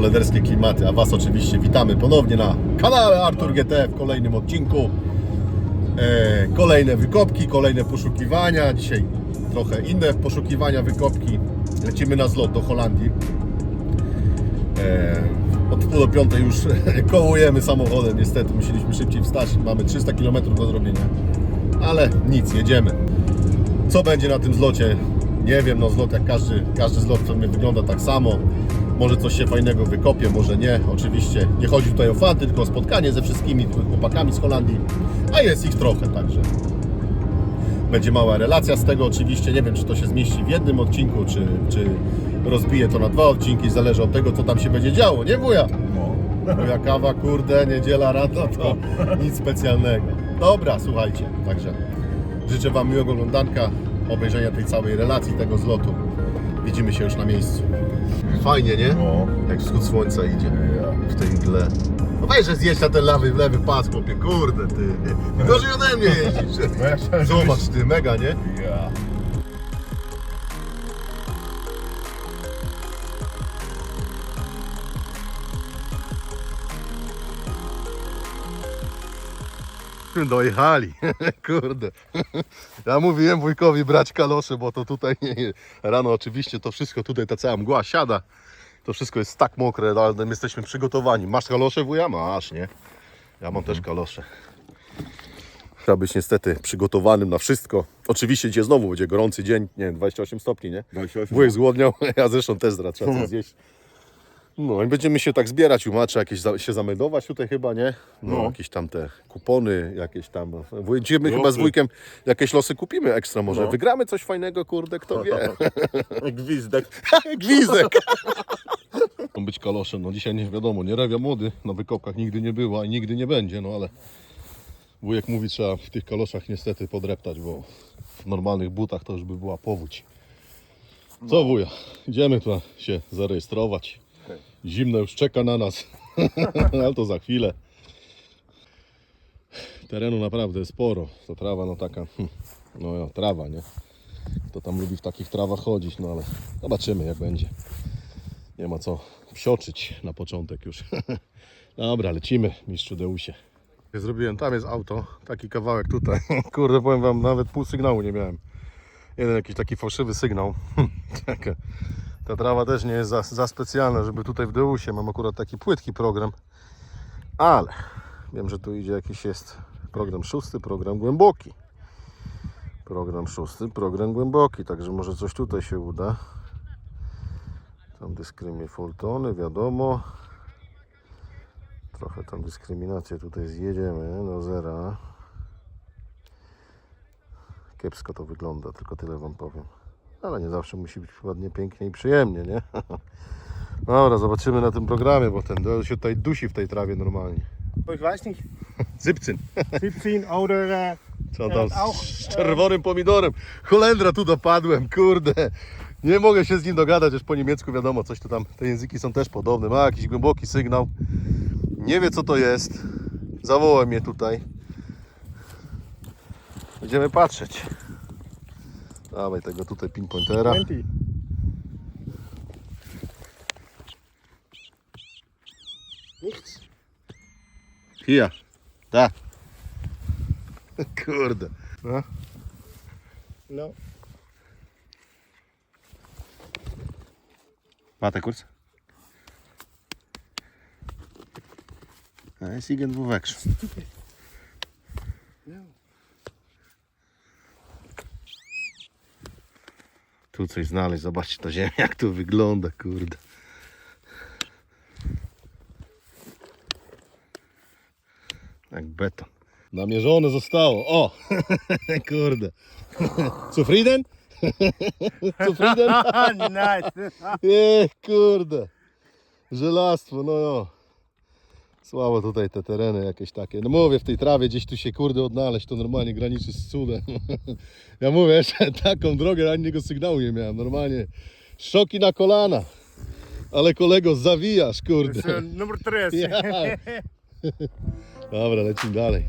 Lederskie klimaty, a Was oczywiście witamy ponownie na kanale Artur GT w kolejnym odcinku. E, kolejne wykopki, kolejne poszukiwania. Dzisiaj trochę inne poszukiwania, wykopki. Lecimy na zlot do Holandii. E, od pół do piątej już kołujemy samochodem. Niestety musieliśmy szybciej wstać. Mamy 300 km do zrobienia. Ale nic, jedziemy. Co będzie na tym zlocie? Nie wiem, no zlot jak każdy, każdy zlot to mnie wygląda tak samo. Może coś się fajnego wykopie, może nie. Oczywiście nie chodzi tutaj o fanty, tylko o spotkanie ze wszystkimi chłopakami z Holandii. A jest ich trochę, także będzie mała relacja z tego oczywiście. Nie wiem, czy to się zmieści w jednym odcinku, czy, czy rozbije to na dwa odcinki. Zależy od tego, co tam się będzie działo. Nie wuja? Moja kawa, kurde, niedziela rano to nic specjalnego. Dobra, słuchajcie, także życzę Wam miłego oglądanka, obejrzenia tej całej relacji, tego zlotu. Widzimy się już na miejscu. Fajnie, nie? No. Jak wschód słońca idzie w tej mgle. No weź, że zjeść na ten lewy, lewy pas, chłopie, kurde, ty. Ty gorzej ode mnie jeździsz. No Zobacz, ty, mega, nie? Ja. Dojechali, kurde. Ja mówiłem wujkowi brać kalosze, bo to tutaj. Rano oczywiście to wszystko tutaj, ta cała mgła siada. To wszystko jest tak mokre, ale my jesteśmy przygotowani. Masz kalosze wuja? Masz, nie? Ja mam też kalosze. Trzeba być niestety przygotowanym na wszystko. Oczywiście dzisiaj znowu będzie gorący dzień, nie wiem, 28 stopni, nie? 28. Wujek zgłodniał, ja zresztą też trzeba coś zjeść. No i będziemy się tak zbierać u Macza, jakieś za, się zameldować tutaj chyba, nie? No, No. jakieś tam te kupony, jakieś tam. Wuj- Dzisiaj my chyba z Losy. wujkiem jakieś losy kupimy ekstra może. No. Wygramy coś fajnego, kurde, kto wie. Gwizdek. Gwizdek! Są być kalosze, no dzisiaj nie wiadomo, nie rewia młody, na wykopkach nigdy nie była i nigdy nie będzie, no ale wujek mówi, trzeba w tych kaloszach niestety podreptać, bo w normalnych butach to już by była powódź. Co wuja, idziemy tu się zarejestrować. Zimno już czeka na nas, ale to za chwilę. Terenu naprawdę sporo, to trawa no taka, hm, no ja, trawa, nie? Kto tam lubi w takich trawach chodzić, no ale zobaczymy jak będzie. Nie ma co psioczyć na początek już. Dobra, lecimy, mistrzu Deusie. Zrobiłem, tam jest auto, taki kawałek tutaj. Kurde, powiem wam, nawet pół sygnału nie miałem. Jeden jakiś taki fałszywy sygnał. Ta trawa też nie jest za, za specjalna, żeby tutaj w Deusie. Mam akurat taki płytki program. Ale wiem, że tu idzie jakiś jest program szósty, program głęboki. Program szósty, program głęboki, także może coś tutaj się uda. Tam dyskrymie Fultony, wiadomo. Trochę tam dyskryminację tutaj zjedziemy do zera. Kiepsko to wygląda, tylko tyle Wam powiem. Ale nie zawsze musi być ładnie, pięknie i przyjemnie, nie? Dobra, zobaczymy na tym programie, bo ten się tutaj dusi w tej trawie normalnie. Ich weiß nicht, Zypcyn. 17 oder Co tam auch, z czerwonym pomidorem. Holendra tu dopadłem, kurde. Nie mogę się z nim dogadać, już po niemiecku wiadomo, coś tu tam, te języki są też podobne. Ma jakiś głęboki sygnał. Nie wie co to jest. Zawołał mnie tutaj. Będziemy patrzeć. Dawaj tego tutaj pinpointera. 20. Nichts. Hier. Da. Kurde. No. No. Warte kurz. A jest irgendwo weg. No. Tu coś znaleźć, zobaczcie ta ziemia, jak tu wygląda, kurde. Jak beton. Namierzone zostało. O! kurde. Zufrieden? Zufrieden? nice. Ech, kurde. Żelastwo, no jo. Słabo tutaj te tereny jakieś takie. No mówię, w tej trawie gdzieś tu się kurde odnaleźć, to normalnie graniczy z cudem. Ja mówię, jeszcze taką drogę, ani jednego sygnału nie miałem. Normalnie szoki na kolana. Ale kolego, zawijasz, kurde. So, Nummer 3. Ja. Dobra, lecimy dalej.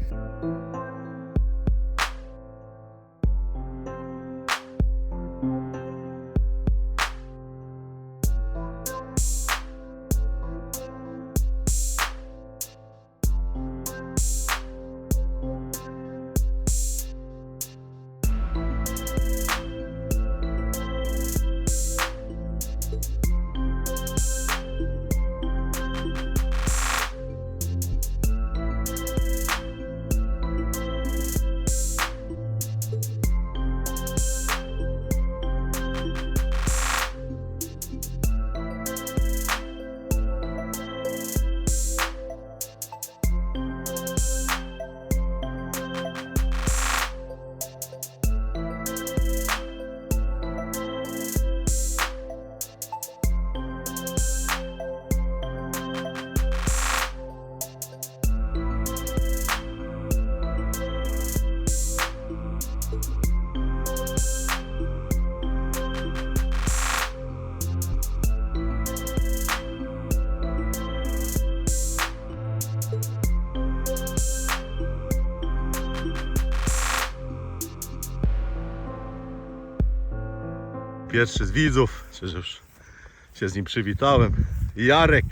Pierwszy z widzów, że już się z nim przywitałem. Jarek.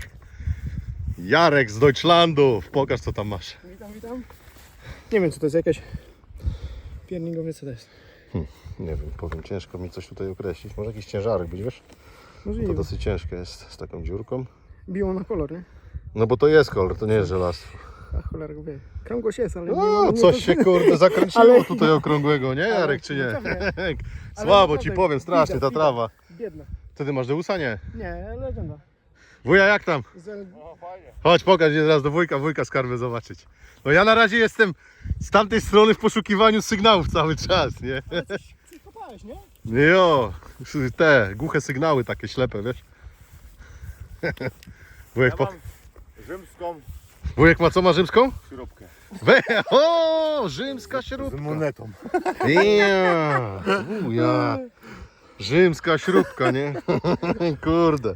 Jarek z Deutschlandu. Pokaż co tam masz. Witam, witam. Nie wiem co to jest, jakaś pierningowiec co to jest. Nie wiem, powiem, ciężko mi coś tutaj określić. Może jakiś ciężarek być, wiesz? To Możliwe. dosyć ciężkie jest z taką dziurką. Biło na kolor, nie? No bo to jest kolor, to nie jest żelastwo. A cholera go wie. Krągłość jest, ale biło O, nie coś się kurde zakręciło Ale- tutaj okrągłego, nie Jarek, czy nie? no. Słabo ci naprawdę powiem, strasznie ta widać, trawa. Biedna. Wtedy masz Deusa, nie? Nie, legenda. Wuja, jak tam? Z... Chodź, pokaż mnie teraz do wujka, wujka skarby zobaczyć. No ja na razie jestem z tamtej strony w poszukiwaniu sygnałów cały czas, nie? Ale coś, coś kopałeś, nie? Jo, te głuche sygnały takie ślepe, wiesz? Wujek, po... rzymską wujek ma co, ma rzymską? śrubkę. We... O, rzymska śrubka. Z monetą. Ja, wuja. Rzymska śrubka, nie? Kurde.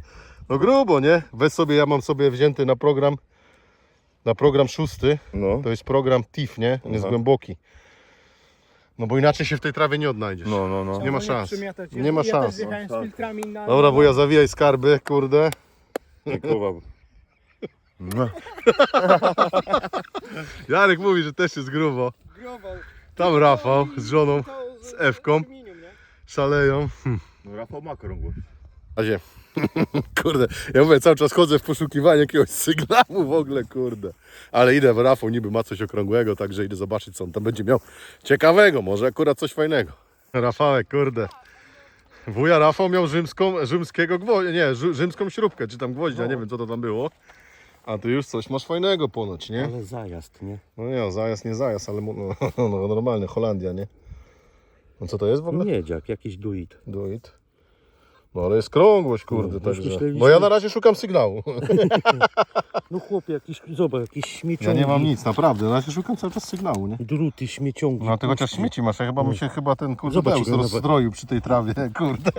No grubo, nie? Weź sobie, ja mam sobie wzięty na program, na program szósty. No. To jest program TIF, nie? On jest Aha. głęboki. No bo inaczej się w tej trawie nie odnajdziesz. No, no, no. Nie ma Trzeba szans. Nie ma ja szans, zjechałem no. z filtrami na... Dobra, wuja, zawijaj skarby, kurde. Nie kuwał. Jarek mówi, że też jest grubo. Tam Rafał z żoną z Ewką. szaleją. no Rafał ma krągłość. Razie. Kurde, ja mówię, cały czas chodzę w poszukiwaniu jakiegoś sygnału w ogóle, kurde. Ale idę w Rafał, niby ma coś okrągłego, także idę zobaczyć, co on tam będzie miał ciekawego, może akurat coś fajnego. Rafałek, kurde. Wuja Rafał miał rzymską, rzymskiego gwoździa, nie, rzy- rzymską śrubkę, czy tam gwoździa, nie wiem co to tam było. A ty już coś masz fajnego ponoć, nie? Ale zajazd, nie? No nie, zajazd nie zajazd, ale mu- no, no, normalny, Holandia, nie? No co to jest w ogóle? Miedziak, jakiś duit. Do it. No ale jest krągłość, kurde, No, także. myśleliśmy- Bo ja na razie szukam sygnału. No chłopie, jakiś, zobacz, jakieś Ja śmieciągi. nie mam nic, naprawdę. Na razie szukam cały czas sygnału, nie? Druty, śmieciągi. No ty chociaż śmieci masz, ja chyba mi się chyba ten kurde Zobacz, Deus przy tej trawie, kurde.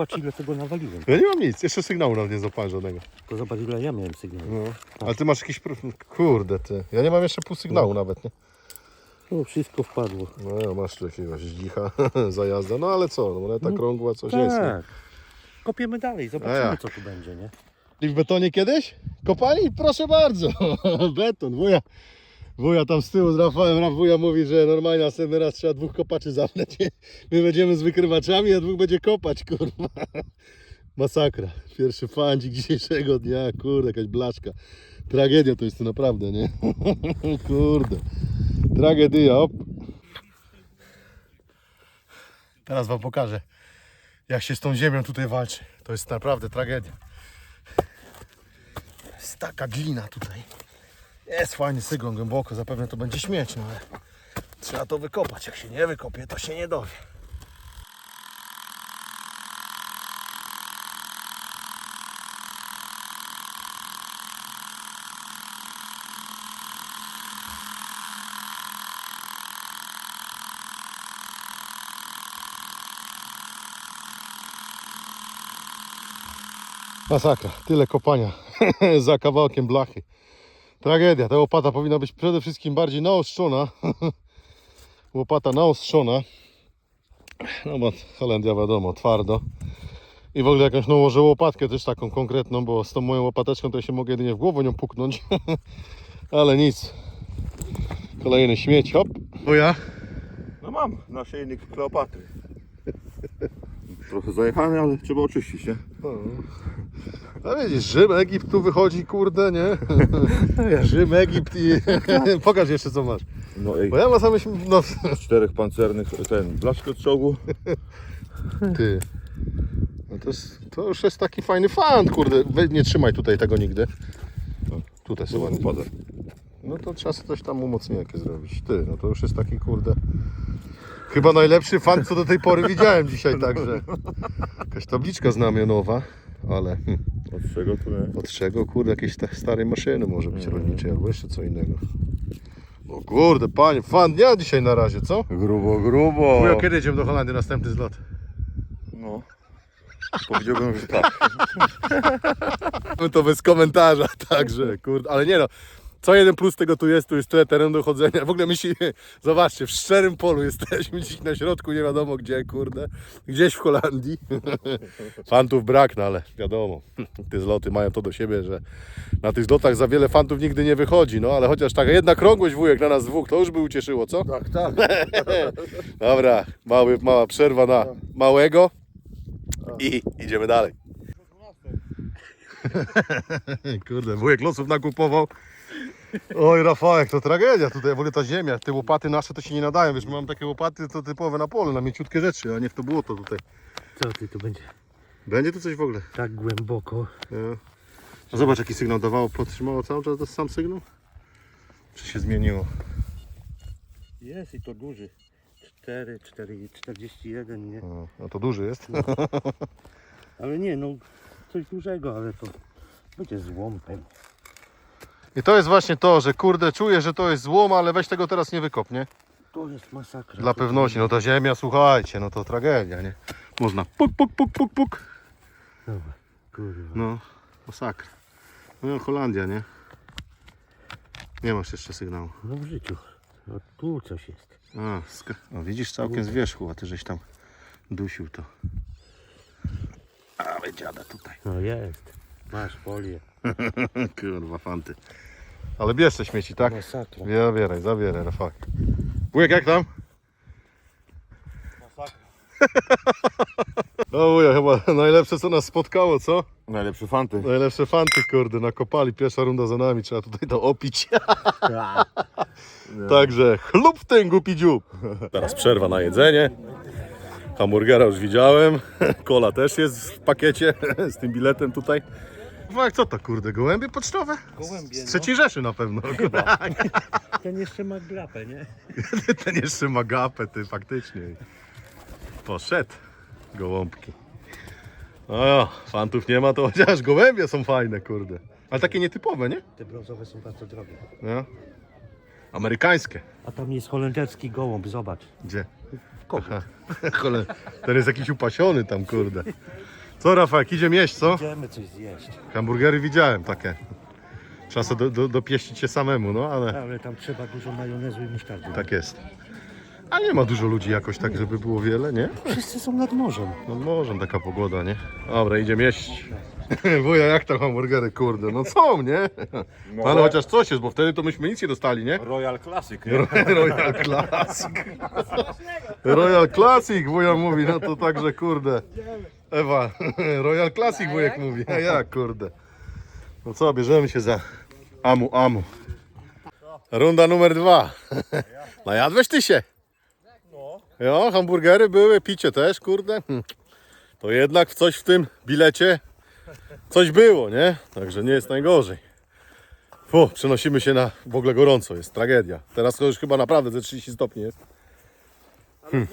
Patrz ile tego nawaliłem. Ja nie mam nic, jeszcze sygnału nawet nie złapałem żadnego. To zobacz ile ja miałem sygnału. No. Ale ty masz jakiś, pr- kurde ty, ja nie mam jeszcze pół sygnału nawet, nie? No wszystko wpadło. No ja masz tu jakiegoś dzicha, zajazda, no ale co, no moneta krągła, coś jest, nie? Tak. Kopiemy dalej, A zobaczymy jak? co tu będzie, nie? I w betonie kiedyś? Kopali? Proszę bardzo. Beton, wuja. Wuja tam z tyłu z Rafałem, Raf wuja mówi, że normalnie następny raz trzeba dwóch kopaczy zamknąć. My będziemy z wykrywaczami, a dwóch będzie kopać, kurwa. Masakra. Pierwszy fandzik dzisiejszego dnia, kurde, jakaś blaszka. Tragedia to jest to naprawdę, nie? Kurde. Tragedia, op. Teraz wam pokażę, jak się z tą ziemią tutaj walczy. To jest naprawdę tragedia. Jest taka glina tutaj. Jest fajny sygon głęboko, zapewne to będzie śmieć, no ale trzeba to wykopać. Jak się nie wykopie, to się nie dowie. Masakra, tyle kopania za kawałkiem blachy. Tragedia, ta łopata powinna być przede wszystkim bardziej naostrzona. łopata naostrzona. No bo Holandia wiadomo, twardo. I w ogóle jakąś nałożę łopatkę też taką konkretną, bo z tą moją łopateczką to ja się mogę jedynie w głowę nią puknąć. Ale nic. Kolejny śmieć, hop. Bo ja? No mam naszyjnik Kleopatry. Trochę zajechany, ale trzeba oczyścić, nie? No widzisz, Rzym, Egipt tu wychodzi, kurde, nie? Rzym, Egipt i... Pokaż jeszcze co masz. No ej, Bo ja mam same... śm- No, czterech pancernych, ten blaszki od czołgu. Ty. No to, jest, to już jest taki fajny fan, kurde. Nie trzymaj tutaj tego nigdy. Tutaj sobie ładnie. Wpada. No to trzeba sobie coś tam umocnienkie zrobić. Ty, no to już jest taki kurde. Chyba najlepszy fan, co do tej pory widziałem dzisiaj także. Jakaś tabliczka znamionowa, ale hm, Od czego tu nie? od czego, kurde, jakieś ta starej maszyny może być rolniczej albo jeszcze co innego. No kurde, panie, fan dnia dzisiaj na razie, co? Grubo, grubo. Kiedy jedziemy do Holandii następny zlot? No. Powiedziałbym, że tak. No to bez komentarza, także, kurde, ale nie no. Co jeden plus tego tu jest, tu jest tyle terenu do chodzenia. W ogóle myśli, zobaczcie, w szczerym polu jesteśmy dziś na środku, nie wiadomo gdzie, kurde. Gdzieś w Holandii. Fantów brak, no ale wiadomo, te zloty mają to do siebie, że na tych zlotach za wiele fantów nigdy nie wychodzi. No ale chociaż taka jedna krągłość wujek na nas dwóch, to już by ucieszyło, co? Tak, tak. Dobra, mały, mała przerwa na małego i idziemy dalej. Kurde, wujek losów nakupował. Oj, Rafałek, to tragedia tutaj, w ogóle ta ziemia, te łopaty nasze to się nie nadają, wiesz, my mamy takie łopaty to typowe na pole, na mięciutkie rzeczy, a nie w to było to tutaj. Co ty tu będzie Będzie tu coś w ogóle? tak głęboko? Nie. A zobacz jaki sygnał dawało, podtrzymało cały czas ten sam sygnał? Czy się zmieniło? Jest i to duży. 4, 4, 41, nie? A, no to duży jest. Ale nie, no coś dużego, ale to będzie złom pewnie. I to jest właśnie to, że kurde, czuję, że to jest złom, ale weź tego teraz nie wykop, nie? To jest masakra. Dla pewności, no ta ziemia, słuchajcie, no to tragedia, nie? Można puk, puk, puk, puk, puk. Dobra, kurwa. No, masakra. No Holandia, nie? Nie masz jeszcze sygnału. No w życiu. No tu coś jest. A, ska- o, widzisz całkiem z wierzchu, a ty żeś tam dusił to. Ale dziada tutaj. No jest. Masz folię. Kurwa, fanty. Ale bierz te śmieci, tak? Masakra. Zabieraj, zabieraj, no fuck. Wujek, jak tam? O wuja, chyba najlepsze co nas spotkało, co? Najlepsze fanty. Najlepsze fanty, kurde, nakopali. Pierwsza runda za nami, trzeba tutaj to opić. Także chlub w ten głupi dziób. Teraz przerwa na jedzenie. Hamburgera już widziałem. Kola też jest w pakiecie z tym biletem tutaj. No co to kurde, gołębie pocztowe? Gołębie, Z trzeciej Rzeszy na pewno. Ten jeszcze ma glapę, nie? Ten jeszcze ma gapę, ty faktycznie. Poszedł. Gołąbki. O, fantów nie ma, to chociaż gołębie są fajne, kurde. Ale takie nietypowe, nie? Te brązowe są bardzo drogie. No. Amerykańskie. A tam jest holenderski gołąb, zobacz. Gdzie? Aha. Cholera, ten jest jakiś upasiony tam, kurde. Co, Rafał, idziemy jeść, co? Idziemy coś zjeść. Hamburgery widziałem takie. Trzeba sobie do, do, dopieścić się samemu, no ale Ale tam trzeba dużo majonezu i musztardy. tak jest. A nie ma dużo ludzi jakoś tak, żeby było wiele, nie? Wszyscy są nad morzem. No może taka pogoda, nie? Dobra, idziemy jeść. Wuja, jak tam hamburgery, kurde? No są, nie? No, ale chociaż coś jest, bo wtedy to myśmy nic nie dostali, nie? Royal Classic. Royal Classic. Royal Classic, wuja mówi, no to także, kurde. Ewa, Royal Classic wujek mówi, a jak, kurde. No co, bierzemy się za amu, amu. Runda numer dwa. Najadłeś ty się? Jo, hamburgery były, picie też, kurde. Hm. To jednak coś w tym bilecie coś było, nie? Także nie jest najgorzej. Fu, przenosimy się na w ogóle gorąco, jest tragedia. Teraz to już chyba naprawdę ze 30 stopni jest. Hmm.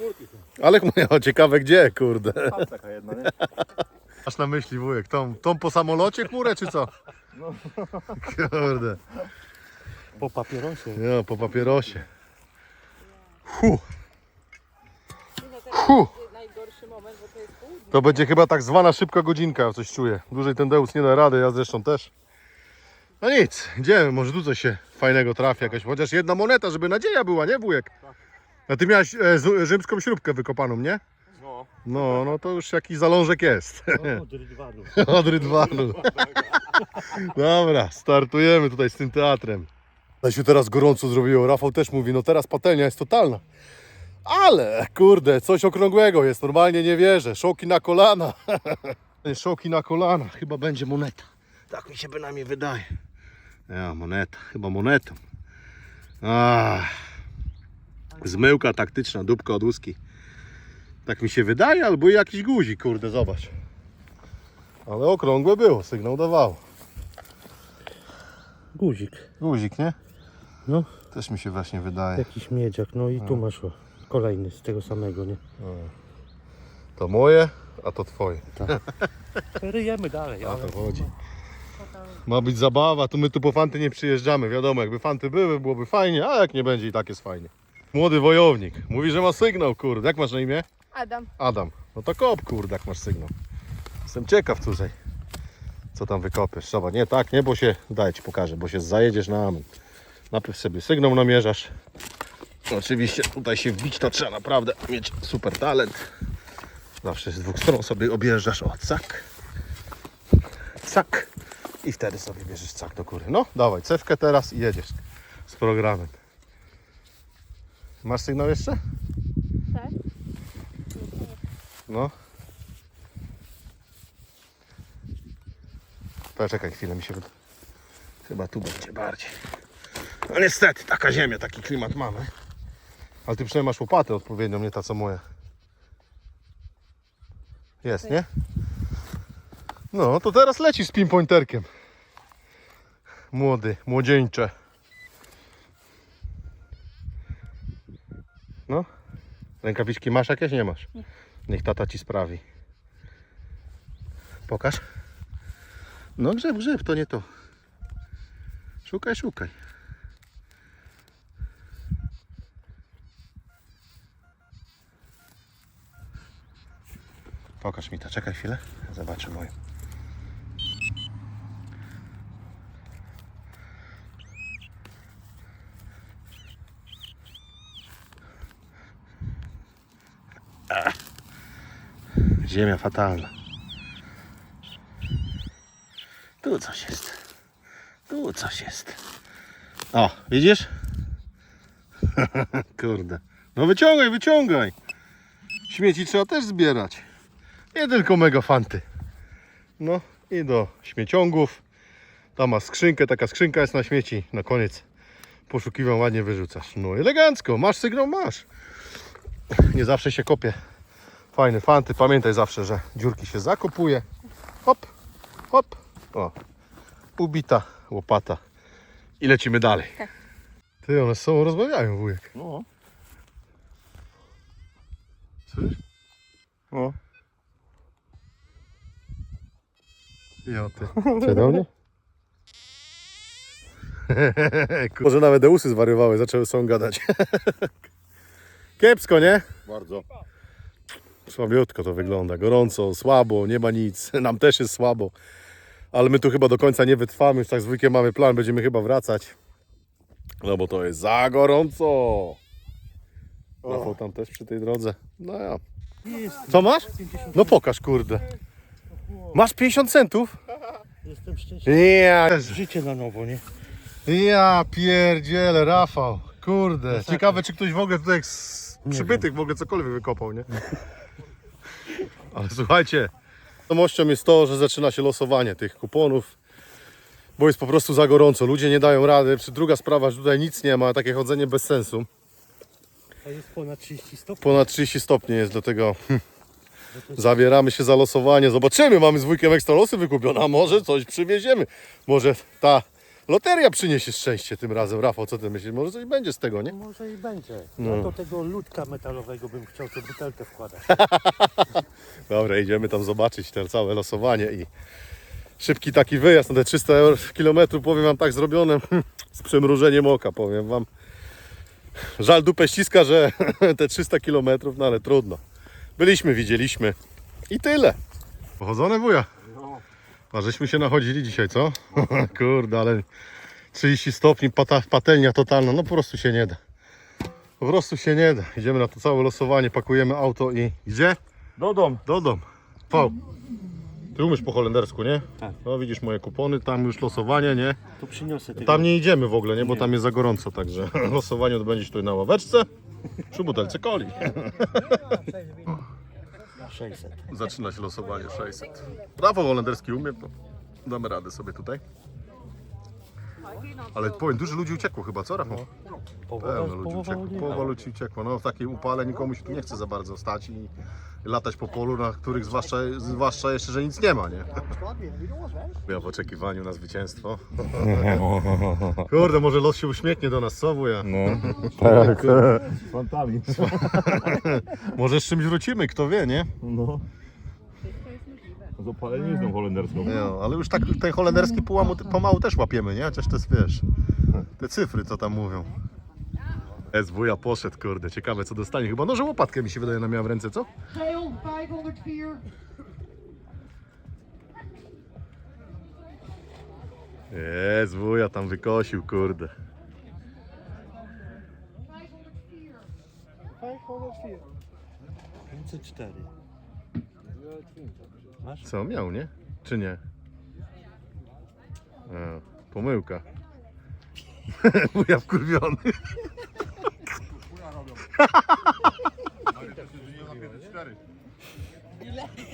Ale moja ciekawe gdzie, kurde. Taka jedna, nie? Masz na myśli wujek, tą, tą po samolocie chmurę czy co? Kurde. Po papierosie. Ja, po papierosie. Hu, No Hu. będzie najgorszy moment, bo to jest południe. to będzie chyba tak zwana szybka godzinka, coś czuję. Dłużej ten Deus nie da rady, ja zresztą też. No nic, idziemy, może tu coś się fajnego trafi jakaś, chociaż jedna moneta, żeby nadzieja była, nie wujek? A ty miałeś e, z, rzymską śrubkę wykopaną, nie? No. No, no to już jakiś zalążek jest. O, od rydwanu. Od Rydwanu. Dobra, startujemy tutaj z tym teatrem. To się teraz gorąco zrobiło. Rafał też mówi, no teraz patelnia jest totalna. Ale, kurde, coś okrągłego jest. Normalnie nie wierzę. Szoki na kolana. Szoki na kolana. Chyba będzie moneta. Tak mi się bynajmniej wydaje. Ja, moneta. Chyba monetą. Ah. Zmyłka taktyczna, dupka od łuski. Tak mi się wydaje, albo jakiś guzik, kurde, zobacz. Ale okrągłe było, sygnał dawało. Guzik. Guzik, nie? No, Też mi się właśnie wydaje. jakiś miedziak. No i tu masz o, kolejny z tego samego, nie? To moje, a to twoje. Ryjemy dalej, O ale to chodzi. Ma być zabawa, tu my tu po fanty nie przyjeżdżamy. Wiadomo, jakby fanty były, byłoby fajnie, a jak nie będzie i tak jest fajnie. Młody wojownik. Mówi, że ma sygnał, kurde. Jak masz na imię? Adam, Adam. No to kop, kurde, jak masz sygnał. Jestem ciekaw, cóżej. Co tam wykopiesz? Zobacz, nie tak, nie, bo się, daj ci pokażę, bo się zajedziesz na amen. Najpierw sobie sygnał namierzasz. Oczywiście tutaj się wbić to trzeba naprawdę mieć super talent. Zawsze z dwóch stron sobie objeżdżasz, o cak, cak i wtedy sobie bierzesz cak do góry. No, dawaj cewkę teraz i jedziesz z programem. Masz sygnał jeszcze? Tak? No. Poczekaj chwilę, mi się wyda. Chyba tu będzie bardziej. No niestety, taka ziemia, taki klimat mamy. Ale ty przynajmniej masz łopatę odpowiednią, nie ta co moja. Jest, nie? No, to teraz lecisz z pinpointerkiem. Młody, młodzieńcze. No. Rękawiczki masz jakieś? Nie masz. Niech tata ci sprawi. Pokaż. No grzeb, grzeb, to nie to. Szukaj, szukaj. Pokaż mi to, czekaj chwilę. Zobaczę moją. Ziemia fatalna. Tu coś jest. Tu coś jest. O, widzisz? Kurde. No wyciągaj, wyciągaj. Śmieci trzeba też zbierać. Nie tylko megafanty. No i do śmieciągów. Tam ma skrzynkę, taka skrzynka jest na śmieci. Na koniec poszukiwam, ładnie wyrzucasz. No elegancko, masz sygnał, masz. Nie zawsze się kopie fajne fanty. Pamiętaj zawsze, że dziurki się zakopuje. Hop, hop. O, ubita łopata. I lecimy dalej. Tak. Ty, one z sobą rozmawiają, wujek. No. Słyszysz? No. Ja ty. Do mnie? Może nawet deusy zwariowały, zaczęły są gadać. Kiepsko, nie? Bardzo. Słabiutko to wygląda, gorąco, słabo, nie ma nic, nam też jest słabo. Ale my tu chyba do końca nie wytrwamy, już tak z wujkiem mamy plan, będziemy chyba wracać. No bo to jest za gorąco. Rafał tam też przy tej drodze. No ja. Co masz? No pokaż, kurde. Masz 50 centów? Jestem szczęśliwy. Ja, Życie na nowo, nie? ja pierdzielę, Rafał. Kurde. Ciekawe, czy ktoś w ogóle tutaj z przybytych w ogóle cokolwiek wykopał, nie? Ale słuchajcie, wiadomością jest to, że zaczyna się losowanie tych kuponów, bo jest po prostu za gorąco. Ludzie nie dają rady. Druga sprawa, że tutaj nic nie ma, takie chodzenie bez sensu. A jest ponad 30 stopni. Ponad 30 stopni jest, dlatego hm, zabieramy się za losowanie. Zobaczymy, mamy z wujkiem ekstra losy wykupione, a może coś przywieziemy. Może ta loteria przyniesie szczęście tym razem. Rafał, co ty myślisz? Może coś będzie z tego, nie? Może i będzie. No. Do tego ludka metalowego bym chciał tę butelkę wkładać. Dobra, idziemy tam zobaczyć to całe losowanie i szybki taki wyjazd na te 300 euro, kilometrów, powiem wam tak zrobione z przymrużeniem oka, powiem wam. Żal dupę ściska, że te 300 kilometrów, no ale trudno. Byliśmy, widzieliśmy i tyle. Pochodzone wuja. A żeśmy się nachodzili dzisiaj, co? Kurde, ale 30 stopni, pata, patelnia totalna, no po prostu się nie da. Po prostu się nie da. Idziemy na to całe losowanie, pakujemy auto i gdzie? Do dom. Do dom. Pał. Ty umiesz po holendersku, nie? Tak. No widzisz moje kupony, tam już losowanie, nie? Tu przyniosę tego. Tam nie idziemy w ogóle, nie? Bo Nie. tam jest za gorąco, także losowanie odbędzie się tutaj na ławeczce przy butelce coli. 600. Zaczyna się losowanie 600. Prawo holenderski umie, to damy radę sobie tutaj. Ale powiem, dużo ludzi uciekło chyba, co Rafał? Połowa, Pełno ludzi uciekło, połowa ludzi uciekło. No w takiej upale nikomu się tu nie chce za bardzo stać i latać po polu, na których zwłaszcza, zwłaszcza jeszcze, że nic nie ma, nie? Ja w oczekiwaniu na zwycięstwo. Kurde, może los się uśmiechnie do nas, co wuja? No. Tak. Z fantami. Może z czymś wrócimy, kto wie, nie? No. Z opalenizną holenderską. No, ale już tak ten holenderski pomału, pomału też łapiemy, nie? Chociaż to jest, wiesz, te cyfry, co tam mówią. S wuja poszedł, kurde, ciekawe co dostanie. Chyba noże łopatkę mi się wydaje, ona miała w ręce, co? Tail 504. Jest, wuja tam wykosił, kurde. Pięćset cztery. Co, miał, nie? Czy nie? A, pomyłka. wuja wkurwiony.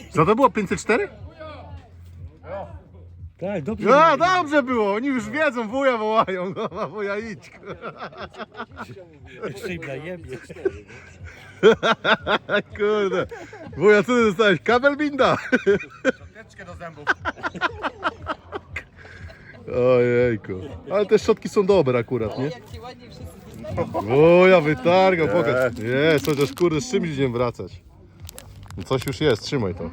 Co to było? 504? Tak, dobrze. A, dobrze było, oni już wiedzą, wuja wołają. No, wuja idź. Jeszcze im na jebie. Kurde. Wuja, co ty dostałeś? Kabel binda. Szczoteczkę do zębów. Ojejku. Ale te szczotki są dobre akurat, nie? Jak ci ładnie wszyscy Wuja wytargał, pokaż. Jest, chociaż kurde z czymś będziemy wracać. No Coś już jest, trzymaj to.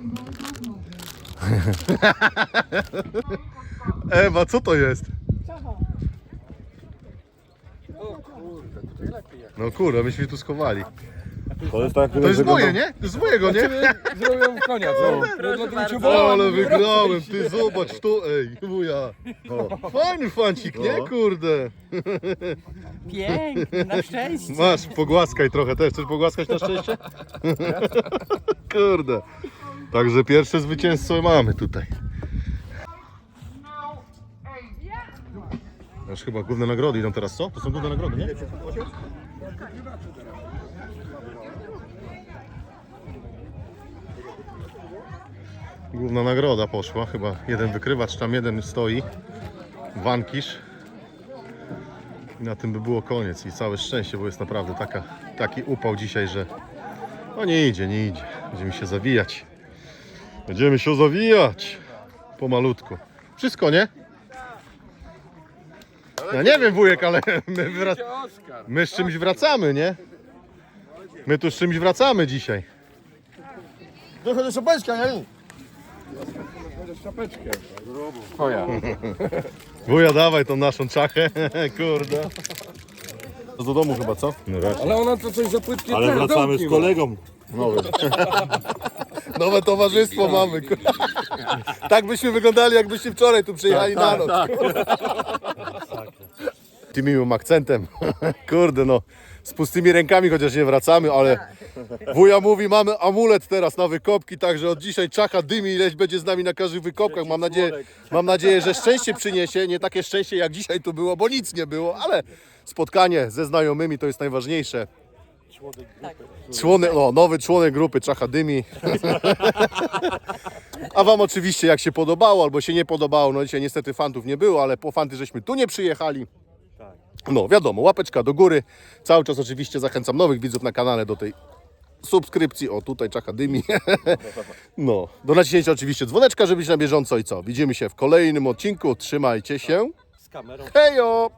Ewa, co to jest? No kurde, myśmy tu schowali. To jest tak, To jest moje, nie? To jest mojego, nie? Zrobią konia, co? Proszę bardzo. Ale wygrałem, ty zobacz tu, ej, wuja. Fajny fancik, nie? Kurde. Piękny, na szczęście. Masz, pogłaskaj trochę też. Chcesz pogłaskać na szczęście? Kurde. Także pierwsze zwycięstwo mamy tutaj. Aż chyba główne nagrody idą teraz, co? To są główne nagrody, nie? Główna nagroda poszła, chyba jeden wykrywacz, tam jeden stoi, wankisz. I na tym by było koniec i całe szczęście, bo jest naprawdę taka, taki upał dzisiaj, że no nie idzie, nie idzie. Będziemy się zawijać. Będziemy się zawijać pomalutku. Wszystko, nie? Ja nie wiem wujek, ale my, wrac... My z czymś wracamy, nie? My tu z czymś wracamy dzisiaj. Trochę do szopeczka, nie? Czapeczkę. Twoja. Wuja, dawaj tą naszą czachę, kurde. To do domu chyba, co? No Ale ona to coś za płytkie Ale te wracamy z ma. kolegą. Nowe. Nowe towarzystwo mamy. Tak byśmy wyglądali, jakbyście wczoraj tu przyjechali na noc. Tym miłym akcentem. Kurde no. Z pustymi rękami chociaż nie wracamy, ale wuja mówi, mamy amulet teraz na wykopki, także od dzisiaj czacha dymi ileś będzie z nami na każdych wykopkach. Mam nadzieję, mam nadzieję, że szczęście przyniesie, nie takie szczęście jak dzisiaj tu było, bo nic nie było, ale spotkanie ze znajomymi to jest najważniejsze. Członek, no, nowy członek grupy Czacha Dymi. A wam oczywiście jak się podobało albo się nie podobało, no dzisiaj niestety fantów nie było, ale po fanty żeśmy tu nie przyjechali. No wiadomo, łapeczka do góry. Cały czas oczywiście zachęcam nowych widzów na kanale do tej subskrypcji. O tutaj Czacha Dymi. No, do naciśnięcia oczywiście dzwoneczka, żeby być na bieżąco i co? Widzimy się w kolejnym odcinku. Trzymajcie się. Z kamerą. Hejo!